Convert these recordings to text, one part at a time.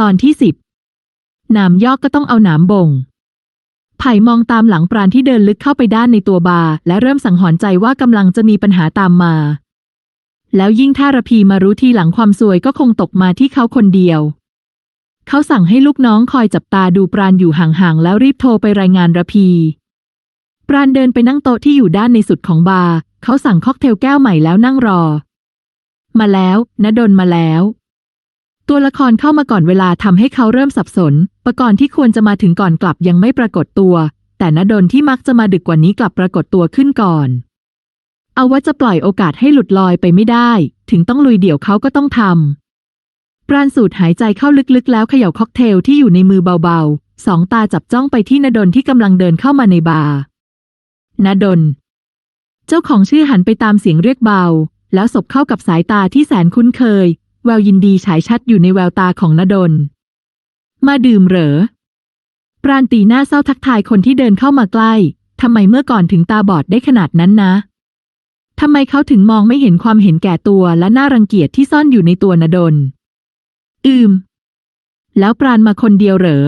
ตอนที่สิบหนามยอกก็ต้องเอาหนามบ่ง ไผ่มองตามหลังปราณที่เดินลึกเข้าไปด้านในตัวบาร์และเริ่มสังหรณ์ใจว่ากำลังจะมีปัญหาตามมา แล้วยิ่งถ้าระพีมารู้ทีหลังความซวยก็คงตกมาที่เขาคนเดียว เขาสั่งให้ลูกน้องคอยจับตาดูปราณอยู่ห่างๆแล้วรีบโทรไปรายงานระพี ปราณเดินไปนั่งโต๊ะที่อยู่ด้านในสุดของบาร์เขาสั่งค็อกเทลแก้วใหม่แล้วนั่งรอ มาแล้วณดลมาแล้ว ตัวละครเข้ามาก่อนเวลาทำให้เขาเริ่มสับสน ประกรณ์ที่ควรจะมาถึงก่อนกลับยังไม่ปรากฏตัว แต่ณดลที่มักจะมาดึกกว่านี้กลับปรากฏตัวขึ้นก่อน เอาว่าจะปล่อยโอกาสให้หลุดลอยไปไม่ได้ ถึงต้องลุยเดี่ยวเขาก็ต้องทำปราณสูดหายใจเข้าลึกๆ แล้วเขย่าค็อกเทลที่อยู่ในมือเบาๆ สองตาจับจ้องไปที่ณดลที่กำลังเดินเข้ามาในบาร์ณดลเจ้าของชื่อหันไปตามเสียงเรียกเบา แล้วสบเข้ากับสายตาที่แสนคุ้นเคย แววยินดีฉายชัดอยู่ในแววตาของณดล มาดื่มเหรอ ปราณตีหน้าเศร้าทักทายคนที่เดินเข้ามาใกล้ ทำไมเมื่อก่อนถึงตาบอดได้ขนาดนั้นนะ ทำไมเขาถึงมองไม่เห็นความเห็นแก่ตัวและน่ารังเกียจที่ซ่อนอยู่ในตัวนดล อืม แล้วปราณมาคนเดียวเหรอ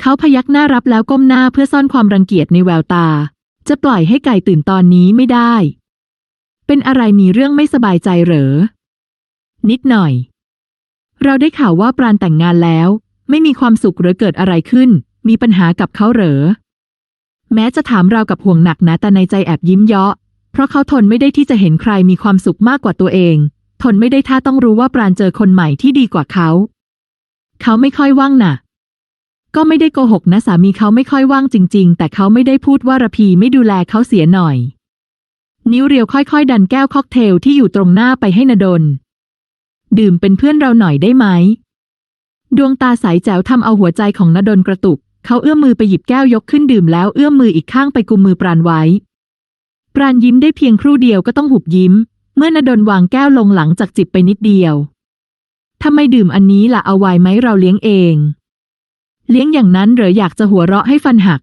เขาพยักหน้ารับแล้วก้มหน้าเพื่อซ่อนความรังเกียจในแววตา จะปล่อยให้ไก่ตื่นตอนนี้ไม่ได้ เป็นอะไรมีเรื่องไม่สบายใจเหรอ นิดหน่อย เราได้ข่าวว่าปราณแต่งงานแล้ว ไม่มีความสุขหรือเกิดอะไรขึ้น มีปัญหากับเขาเหรอ แม้จะถามเรากับห่วงหนักนะแต่ในใจแอบยิ้มเยาะ เพราะเขาทนไม่ได้ที่จะเห็นใครมีความสุขมากกว่าตัวเอง ทนไม่ได้ถ้าต้องรู้ว่าปราณเจอคนใหม่ที่ดีกว่าเขา เขาไม่ค่อยว่างน่ะก็ไม่ได้โกหกนะสามีเขาไม่ค่อยว่างจริง ๆ แต่เขาไม่ได้พูดว่าระพีไม่ดูแลเขาเสียหน่อย นิ้วเรียวค่อยๆ ดันแก้วค็อกเทลที่อยู่ตรงหน้าไปให้นดล ดื่มเป็นเพื่อนเราหน่อยได้ไหม ดวงตาใสแจ๋วทำเอาหัวใจของนดลกระตุก เขาเอื้อมมือไปหยิบแก้วยกขึ้นดื่มแล้วเอื้อมมืออีกข้างไปกุมมือปราณไว้ ปราณยิ้มได้เพียงครู่เดียวก็ต้องหุบยิ้ม เมื่อนดลวางแก้วลงหลังจากจิบไปนิดเดียวทำไมดื่มอันนี้ล่ะเอาไว้ไหมเราเลี้ยงเอง เลี้ยงอย่างนั้นหรืออยากจะหัวเราะให้ฟันหัก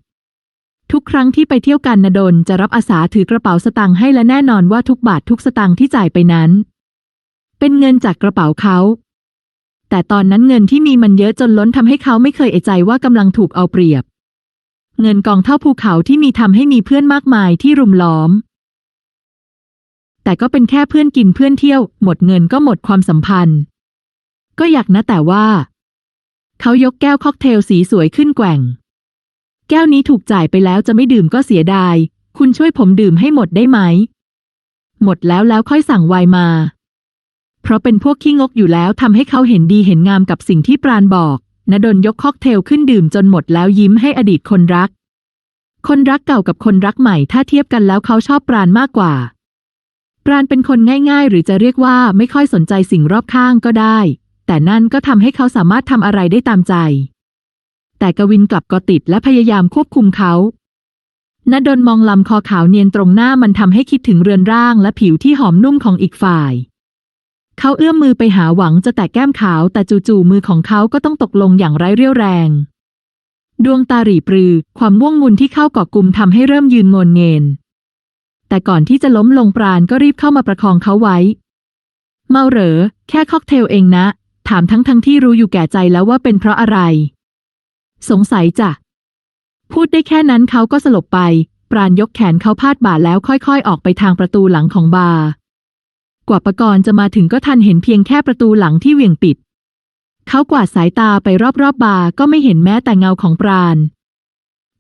ทุกครั้งที่ไปเที่ยวกันนดลจะรับอาสาถือกระเป๋าสตางค์ให้และแน่นอนว่าทุกบาททุกสตางค์ที่จ่ายไปนั้น เป็นเงินจากกระเป๋าเขา แต่ตอนนั้นเงินที่มีมันเยอะจนล้นทำให้เขาไม่เคยเอะใจว่ากำลังถูกเอาเปรียบ เงินกองเท่าภูเขาที่มีทำให้มีเพื่อนมากมายที่รุมล้อม แต่ก็เป็นแค่เพื่อนกินเพื่อนเที่ยว หมดเงินก็หมดความสัมพันธ์ ก็อยากนะแต่ว่า เขายกแก้วค็อกเทลสีสวยขึ้นแกว่ง แก้วนี้ถูกจ่ายไปแล้วจะไม่ดื่มก็เสียดาย คุณช่วยผมดื่มให้หมดได้ไหม หมดแล้วแล้วค่อยสั่งไวน์มา เพราะเป็นพวกขี้งกอยู่แล้วทำให้เขาเห็นดีเห็นงามกับสิ่งที่ปราณบอกณดลยกค็อกเทลขึ้นดื่มจนหมดแล้วยิ้มให้อดีตคนรัก คนรักเก่ากับคนรักใหม่ถ้าเทียบกันแล้วเขาชอบปราณมากกว่า ปราณเป็นคนง่าย ๆ หรือจะเรียกว่าไม่ค่อยสนใจสิ่งรอบข้างก็ได้ แต่นั่นก็ทำให้เขาสามารถทำอะไรได้ตามใจ แต่กวินกลับกอติดและพยายามควบคุมเขาณดลมองลำคอขาวเนียนตรงหน้ามันทำให้คิดถึงเรือนร่างและผิวที่หอมนุ่มของอีกฝ่าย เขาเอื้อมมือไปหาหวังจะแตะแก้มขาวแต่จู่ๆมือของเขาก็ต้องตกลงอย่างไร้เรี่ยวแรง ดวงตาหรี่ปรือ ความว่วงงุนที่เข้าเกาะกลุ่มทำให้เริ่มยืนงนเงน แต่ก่อนที่จะล้มลงปราณก็รีบเข้ามาประคองเขาไว้ เมาเหรอ แค่ค็อกเทลเองนะ ถามทั้งทั้งที่รู้อยู่แก่ใจแล้วว่าเป็นเพราะอะไร สงสัยจ้ะ พูดได้แค่นั้นเขาก็สลบไป ปราณยกแขนเขาพาดบ่าแล้วค่อยๆ ออกไปทางประตูหลังของบาร์ กว่าประกรณ์จะมาถึงก็ทันเห็นเพียงแค่ประตูหลังที่เหวี่ยงปิด เขากวาดสายตาไปรอบๆบบาร์ก็ไม่เห็นแม้แต่เงาของปราณ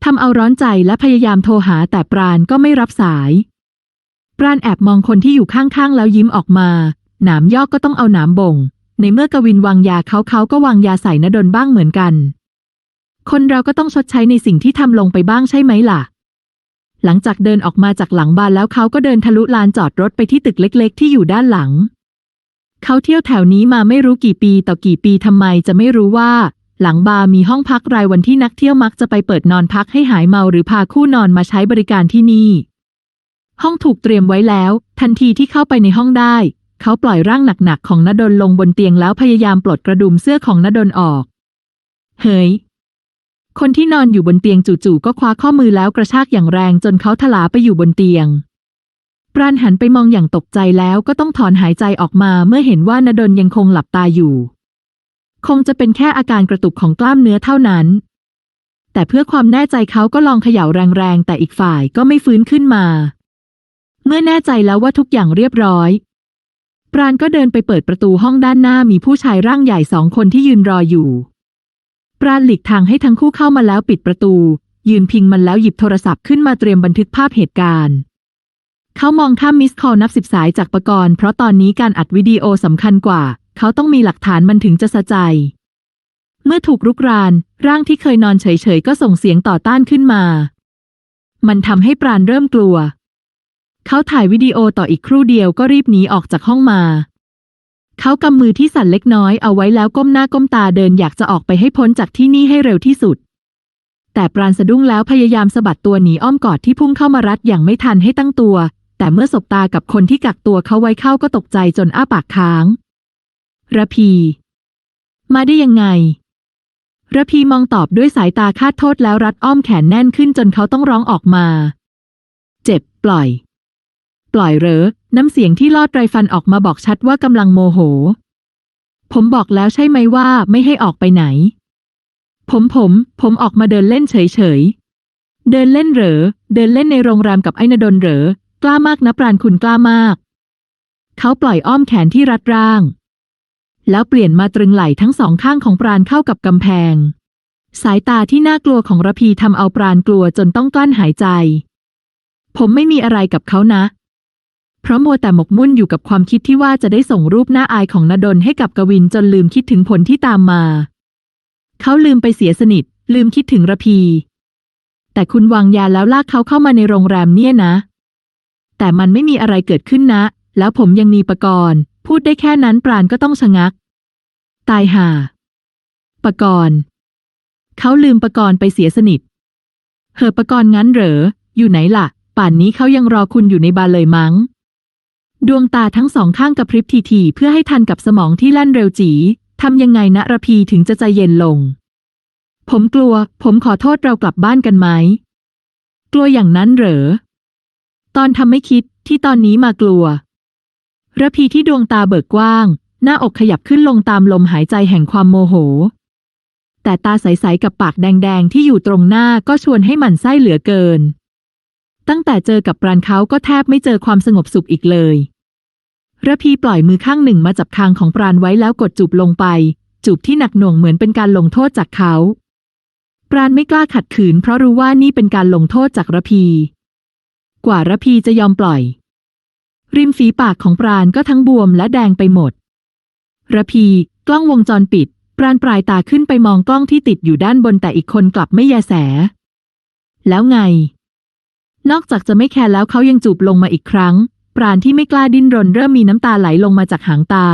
ทำเอาร้อนใจและพยายามโทรหาแต่ปราณก็ไม่รับสาย ปราณแอบมองคนที่อยู่ข้างๆแล้วยิ้มออกมา หนามยอกก็ต้องเอาหนามบ่ง ในเมื่อกวินวางยาเขาเขาก็วางยาใส่นดลบ้างเหมือนกัน คนเราก็ต้องชดใช้ในสิ่งที่ทำลงไปบ้างใช่ไหมล่ะ หลังจากเดินออกมาจากหลังบ้านแล้วเขาก็เดินทะลุลานจอดรถไปที่ตึกเล็ก ๆ ที่อยู่ด้านหลัง เขาเที่ยวแถวนี้มาไม่รู้กี่ปีต่อกี่ปีทำไมจะไม่รู้ว่า หลังบาร์มีห้องพักรายวันที่นักเที่ยวมักจะไปเปิดนอนพักให้หายเมาหรือพาคู่นอนมาใช้บริการที่นี่ ห้องถูกเตรียมไว้แล้ว ทันทีที่เข้าไปในห้องได้ เขาปล่อยร่างหนักๆของนดลลงบนเตียงแล้วพยายามปลดกระดุมเสื้อของนดลออก เฮ้ย คนที่นอนอยู่บนเตียงจู่ๆก็คว้าข้อมือแล้วกระชากอย่างแรงจนเขาถลาไปอยู่บนเตียงปราณหันไปมองอย่างตกใจแล้วก็ต้องถอนหายใจออกมาเมื่อเห็นว่านดลยังคงหลับตาอยู่ คงจะเป็นแค่อาการกระตุกของกล้ามเนื้อเท่านั้น แต่เพื่อความแน่ใจเขาก็ลองเขย่าแรงๆ แต่อีกฝ่ายก็ไม่ฟื้นขึ้นมา เมื่อแน่ใจแล้วว่าทุกอย่างเรียบร้อย ปราณก็เดินไปเปิดประตูห้องด้านหน้ามีผู้ชายร่างใหญ่สองคนที่ยืนรออยู่ ปราณหลีกทางให้ทั้งคู่เข้ามาแล้วปิดประตู ยืนพิงมันแล้วหยิบโทรศัพท์ขึ้นมาเตรียมบันทึกภาพเหตุการณ์ เขามองข้ามมิสคอลนับสิบสายจากประกรณ์เพราะตอนนี้การอัดวิดีโอสำคัญกว่า เขาต้องมีหลักฐานมันถึงจะสะใจ เมื่อถูกรุกราน ร่างที่เคยนอนเฉยๆ ก็ส่งเสียงต่อต้านขึ้นมา มันทำให้ปราณเริ่มกลัว เขาถ่ายวิดีโอต่ออีกครู่เดียวก็รีบหนีออกจากห้องมา เขากำมือที่สั่นเล็กน้อยเอาไว้แล้วก้มหน้าก้มตาเดินอยากจะออกไปให้พ้นจากที่นี่ให้เร็วที่สุด แต่ปราณสะดุ้งแล้วพยายามสะบัดตัวหนีอ้อมกอดที่พุ่งเข้ามารัดอย่างไม่ทันให้ตั้งตัว แต่เมื่อสบตากับคนที่กักตัวเขาไว้เข้าก็ตกใจจนอ้าปากค้างระพี มาได้ยังไงระพีมองตอบด้วยสายตาคาดโทษแล้วรัดอ้อมแขนแน่นขึ้นจนเขาต้องร้องออกมา เจ็บปล่อย ปล่อยเหรอ น้ำเสียงที่ลอดไรฟันออกมาบอกชัดว่ากำลังโมโห ผมบอกแล้วใช่ไหมว่าไม่ให้ออกไปไหน ผมผม ผมออกมาเดินเล่นเฉยๆเดินเล่นเหรอ เดินเล่นในโรงแรมกับไอ้นดลเหรอ กล้ามากนะปราณคุณกล้ามาก เขาปล่อยอ้อมแขนที่รัดร่าง แล้วเปลี่ยนมาตรึงไหล่ทั้งสองข้างของปราณเข้ากับกำแพง สายตาที่น่ากลัวของระพีทำเอาปราณกลัวจนต้องกลั้นหายใจ ผมไม่มีอะไรกับเขานะ เพราะมัวแต่หมกมุ่นอยู่กับความคิดที่ว่าจะได้ส่งรูปหน้าอายของนดลให้กับกวินจนลืมคิดถึงผลที่ตามมา เขาลืมไปเสียสนิท ลืมคิดถึงระพี แต่คุณวางยาแล้วลากเขาเข้ามาในโรงแรมเนี่ยนะ แต่มันไม่มีอะไรเกิดขึ้นนะ แล้วผมยังมีประกรณ์พูดได้แค่นั้นปราณก็ต้องชะงัก ตายห่าประกรณ์เขาลืมประกรณ์ไปเสียสนิทเหอประกรณ์งั้นเหรอ อยู่ไหนล่ะ ป่านนี้เขายังรอคุณอยู่ในบาร์เลยมั้ง ดวงตาทั้งสองข้างกระพริบทีๆเพื่อให้ทันกับสมองที่แล่นเร็วจีทำยังไงนะระพีถึงจะใจเย็นลง ผมกลัว ผมขอโทษเรากลับบ้านกันไหม กลัวอย่างนั้นเหรอ ตอนทำไม่คิดที่ตอนนี้มากลัวระพีที่ดวงตาเบิกกว้าง หน้าอกขยับขึ้นลงตามลมหายใจแห่งความโมโห แต่ตาใสๆกับปากแดงๆที่อยู่ตรงหน้าก็ชวนให้หมันไส้เหลือเกิน ตั้งแต่เจอกับปราณเขาก็แทบไม่เจอความสงบสุขอีกเลยระพีปล่อยมือข้างหนึ่งมาจับคางของปราณไว้แล้วกดจูบลงไป จูบที่หนักหน่วงเหมือนเป็นการลงโทษจากเขา ปราณไม่กล้าขัดขืน เพราะรู้ว่านี่เป็นการลงโทษจากระพี กว่าระพีจะยอมปล่อย ริมฝีปากของปราณก็ทั้งบวมและแดงไปหมดระพี กล้องวงจรปิด ปราณปลายตาขึ้นไปมองกล้องที่ติดอยู่ด้านบนแต่อีกคนกลับไม่แยแส แล้วไง นอกจากจะไม่แคร์แล้วเขายังจูบลงมาอีกครั้ง ปราณที่ไม่กล้าดิ้นรนเริ่มมีน้ำตาไหลลงมาจากหางตา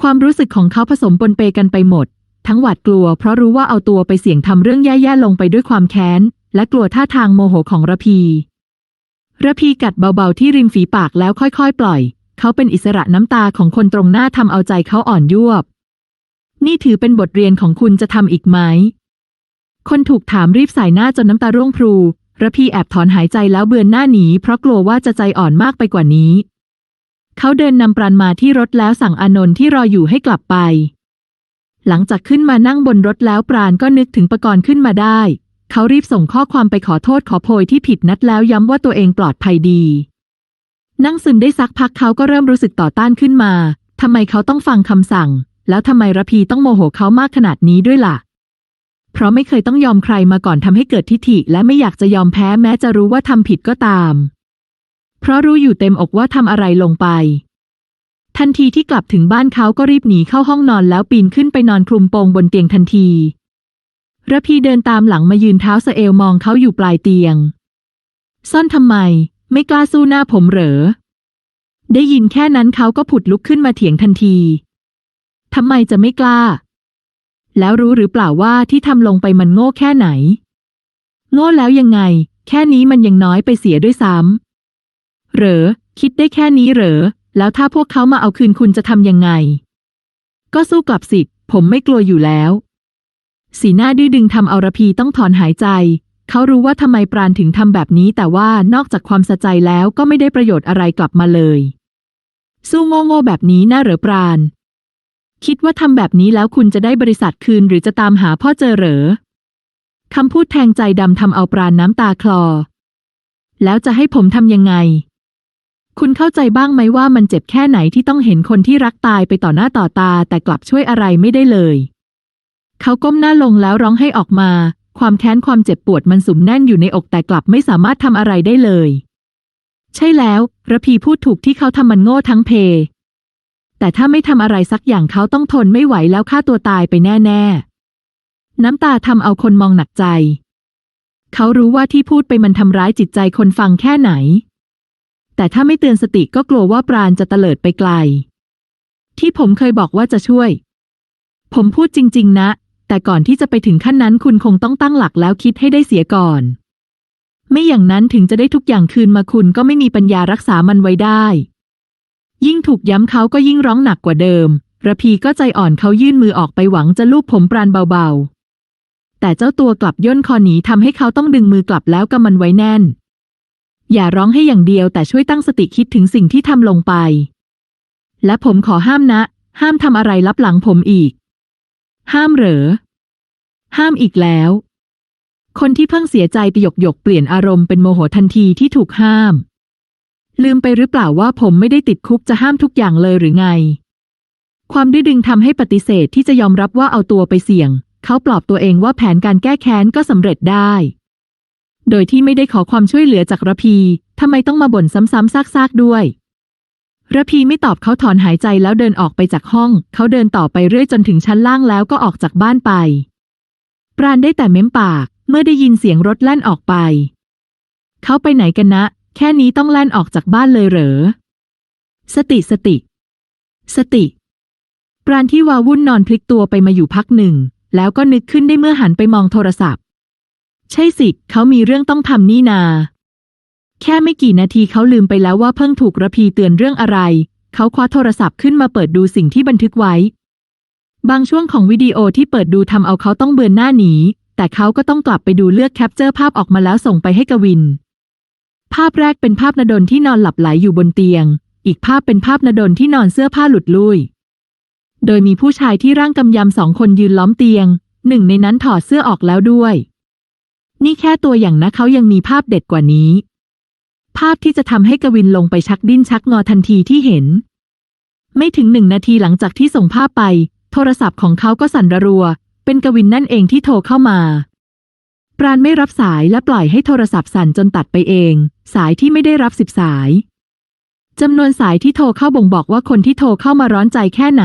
ความรู้สึกของเขาผสมปนเปกันไปหมด ทั้งหวาดกลัวเพราะรู้ว่าเอาตัวไปเสี่ยงทำเรื่องแย่ๆลงไปด้วยความแค้น และกลัวท่าทางโมโหของระพีระพีกัดเบาๆที่ริมฝีปากแล้วค่อยๆ ปล่อย เขาเป็นอิสระน้ำตาของคนตรงหน้าทำเอาใจเขาอ่อนยวบ นี่ถือเป็นบทเรียนของคุณจะทำอีกไหม คนถูกถามรีบสายหน้าจนน้ำตาร่วงพรู ระพีแอบถอนหายใจแล้วเบือนหน้าหนีเพราะกลัวว่าจะใจอ่อนมากไปกว่านี้ เขาเดินนำปราณมาที่รถแล้วสั่งอานนท์ที่รออยู่ให้กลับไป หลังจากขึ้นมานั่งบนรถแล้วปราณก็นึกถึงประกรณ์ขึ้นมาได้ เขารีบส่งข้อความไปขอโทษขอโพยที่ผิดนัดแล้วย้ำว่าตัวเองปลอดภัยดี นั่งซึมได้สักพักเขาก็เริ่มรู้สึกต่อต้านขึ้นมาทำไมเขาต้องฟังคำสั่ง แล้วทำไมระพีต้องโมโหเขามากขนาดนี้ด้วยล่ะ เพราะไม่เคยต้องยอมใครมาก่อนทำให้เกิดทิฐิ และไม่อยากจะยอมแพ้แม้จะรู้ว่าทำผิดก็ตาม เพราะรู้อยู่เต็มอกว่าทำอะไรลงไป ทันทีที่กลับถึงบ้านเขาก็รีบหนีเข้าห้องนอนแล้วปีนขึ้นไปนอนคลุมโปงบนเตียงทันทีระพีเดินตามหลังมายืนเท้าสเอวมองเขาอยู่ปลายเตียง ซ่อนทำไม ไม่กล้าสู้หน้าผมเหรอ ได้ยินแค่นั้นเขาก็ผุดลุกขึ้นมาเถียงทันทีทำไมจะไม่กล้า แล้วรู้หรือเปล่าว่าที่ทำลงไปมันโง่แค่ไหน โง่แล้วยังไง แค่นี้มันยังน้อยไปเสียด้วยซ้ำเหรอ คิดได้แค่นี้เหรอ แล้วถ้าพวกเขามาเอาคืนคุณจะทำยังไง ก็สู้กลับสิ ผมไม่กลัวอยู่แล้ว สีหน้าดื้อดึงทำเอารพีต้องถอนหายใจ เขารู้ว่าทำไมปราณถึงทำแบบนี้ แต่ว่านอกจากความสะใจแล้วก็ไม่ได้ประโยชน์อะไรกลับมาเลย สู้โง่ๆแบบนี้น่าเหรอปราณ คิดว่าทำแบบนี้แล้วคุณจะได้บริษัทคืนหรือจะตามหาพ่อเจอเหรอคำพูดแทงใจดำทำเอาปราณน้ำตาคลอ แล้วจะให้ผมทำยังไง คุณเข้าใจบ้างไหมว่ามันเจ็บแค่ไหนที่ต้องเห็นคนที่รักตายไปต่อหน้าต่อตาแต่กลับช่วยอะไรไม่ได้เลย เขาก้มหน้าลงแล้วร้องให้ออกมา ความแค้นความเจ็บปวดมันสุมแน่นอยู่ในอกแต่กลับไม่สามารถทำอะไรได้เลย ใช่แล้วระพีพูดถูกที่เขาทำมันโง่ทั้งเพ แต่ถ้าไม่ทำอะไรสักอย่างเขาต้องทนไม่ไหวแล้วฆ่าตัวตายไปแน่ๆ น้ำตาทำเอาคนมองหนักใจ เขารู้ว่าที่พูดไปมันทำร้ายจิตใจคนฟังแค่ไหน แต่ถ้าไม่เตือนสติก็กลัวว่าปราณจะเตลิดไปไกล ที่ผมเคยบอกว่าจะช่วย ผมพูดจริง ๆ นะ แต่ก่อนที่จะไปถึงขั้นนั้นคุณคงต้องตั้งหลักแล้วคิดให้ได้เสียก่อน ไม่อย่างนั้นถึงจะได้ทุกอย่างคืนมาคุณก็ไม่มีปัญญารักษามันไว้ได้ ยิ่งถูกย้ำเขาก็ยิ่งร้องหนักกว่าเดิม ระพีก็ใจอ่อนเขายื่นมือออกไปหวังจะลูบผมปราณเบาๆ แต่เจ้าตัวกลับย่นคอหนีทำให้เขาต้องดึงมือกลับแล้วกำมันไว้แน่น อย่าร้องให้อย่างเดียวแต่ช่วยตั้งสติคิดถึงสิ่งที่ทำลงไป และผมขอห้ามนะ ห้ามทำอะไรลับหลังผมอีก ห้ามเหรอ ห้ามอีกแล้ว คนที่เพิ่งเสียใจไปหยกหยกเปลี่ยนอารมณ์เป็นโมโหทันทีที่ถูกห้าม ลืมไปหรือเปล่าว่าผมไม่ได้ติดคุกจะห้ามทุกอย่างเลยหรือไง ความดื้อดึงทำให้ปฏิเสธที่จะยอมรับว่าเอาตัวไปเสี่ยง เขาปลอบตัวเองว่าแผนการแก้แค้นก็สำเร็จได้ โดยที่ไม่ได้ขอความช่วยเหลือจากระพีทำไมต้องมาบ่นซ้ำๆซากๆด้วยระพีไม่ตอบเขาถอนหายใจแล้วเดินออกไปจากห้อง เขาเดินต่อไปเรื่อยจนถึงชั้นล่างแล้วก็ออกจากบ้านไป ปราณได้แต่เม้มปาก เมื่อได้ยินเสียงรถแล่นออกไป เขาไปไหนกันนะ แค่นี้ต้องแล่นออกจากบ้านเลยเหรอ สติสติ สติ ปราณที่วาวุ่นนอนพลิกตัวไปมาอยู่พักหนึ่ง แล้วก็นึกขึ้นได้เมื่อหันไปมองโทรศัพท์ ใช่สิ เขามีเรื่องต้องทำนี่นา แค่ไม่กี่นาทีเขาลืมไปแล้วว่าเพิ่งถูกระพีเตือนเรื่องอะไร เขาคว้าโทรศัพท์ขึ้นมาเปิดดูสิ่งที่บันทึกไว้ บางช่วงของวิดีโอที่เปิดดูทำเอาเขาต้องเบือนหน้าหนีแต่เขาก็ต้องกลับไปดูเลือกแคปเจอร์ภาพออกมาแล้วส่งไปให้กวิน ภาพแรกเป็นภาพนดลที่นอนหลับไหลอยู่บนเตียง อีกภาพเป็นภาพนดลที่นอนเสื้อผ้าหลุดลุ่ยโดยมีผู้ชายที่ร่างกำยำสองคนยืนล้อมเตียง หนึ่งในนั้นถอดเสื้อออกแล้วด้วย นี่แค่ตัวอย่างนะเขายังมีภาพเด็ดกว่านี้ ภาพที่จะทำให้กวินลงไปชักดิ้นชักงอทันทีที่เห็น ไม่ถึงหนึ่งนาทีหลังจากที่ส่งภาพไป โทรศัพท์ของเขาก็สั่นระรัว เป็นกวินนั่นเองที่โทรเข้ามา ปราณไม่รับสายและปล่อยให้โทรศัพท์สั่นจนตัดไปเอง สายที่ไม่ได้รับสิบสายจำนวนสายที่โทรเข้าบ่งบอกว่าคนที่โทรเข้ามาร้อนใจแค่ไหน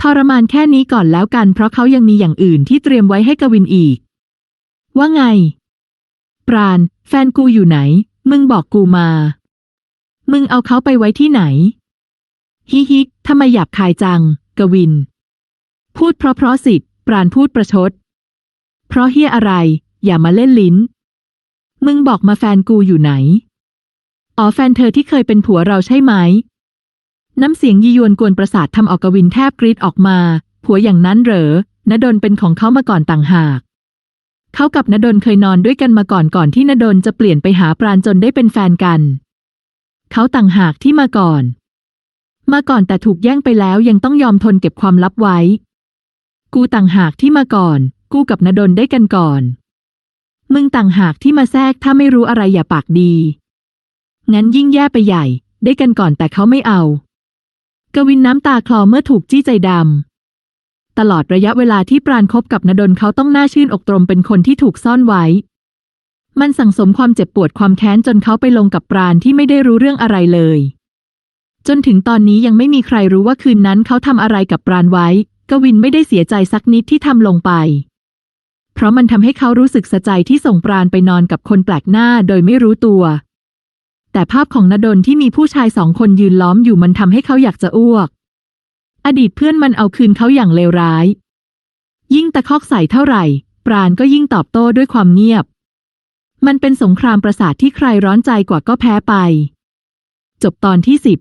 ทรมานแค่นี้ก่อนแล้วกัน เพราะเขายังมีอย่างอื่นที่เตรียมไว้ให้กวินอีก ว่าไง ปราณ แฟนกูอยู่ไหน มึงบอกกูมา มึงเอาเขาไปไว้ที่ไหน ฮิฮิทำไมหยาบคายจัง กวิน พูดเพราะเพราะสิปราณพูดประชด เพราะเฮียอะไร อย่ามาเล่นลิ้น มึงบอกมาแฟนกูอยู่ไหน อ๋อแฟนเธอที่เคยเป็นผัวเราใช่ไหม น้ำเสียงยียวนกวนประสาททำเอากวินแทบกรีดออกมา ผัวอย่างนั้นเหรอนดลเป็นของเขามาก่อนต่างหาก เขากับนดลเคยนอนด้วยกันมาก่อนก่อนที่นดลจะเปลี่ยนไปหาปราณจนได้เป็นแฟนกัน เขาต่างหากที่มาก่อน มาก่อนแต่ถูกแย่งไปแล้วยังต้องยอมทนเก็บความลับไว้ กูต่างหากที่มาก่อน กูกับนดลได้กันก่อน มึงต่างหากที่มาแทรกถ้าไม่รู้อะไรอย่าปากดี งั้นยิ่งแย่ไปใหญ่ ได้กันก่อนแต่เขาไม่เอา กวินน้ำตาคลอเมื่อถูกจี้ใจดำ ตลอดระยะเวลาที่ปราณคบกับนดลเขาต้องน่าชื่นอกตรมเป็นคนที่ถูกซ่อนไว้ มันสั่งสมความเจ็บปวดความแค้นจนเขาไปลงกับปราณที่ไม่ได้รู้เรื่องอะไรเลย จนถึงตอนนี้ยังไม่มีใครรู้ว่าคืนนั้นเขาทำอะไรกับปราณไว้กวินไม่ได้เสียใจสักนิดที่ทำลงไป เพราะมันทำให้เขารู้สึกสะใจที่ส่งปราณไปนอนกับคนแปลกหน้าโดยไม่รู้ตัว แต่ภาพของนดลที่มีผู้ชายสองคนยืนล้อมอยู่มันทำให้เขาอยากจะอ้วก อดีตเพื่อนมันเอาคืนเขาอย่างเลวร้าย ยิ่งตะคอกใส่เท่าไหร่ ปราณก็ยิ่งตอบโต้ด้วยความเงียบ มันเป็นสงครามประสาทที่ใครร้อนใจกว่าก็แพ้ไป จบตอนที่สิบ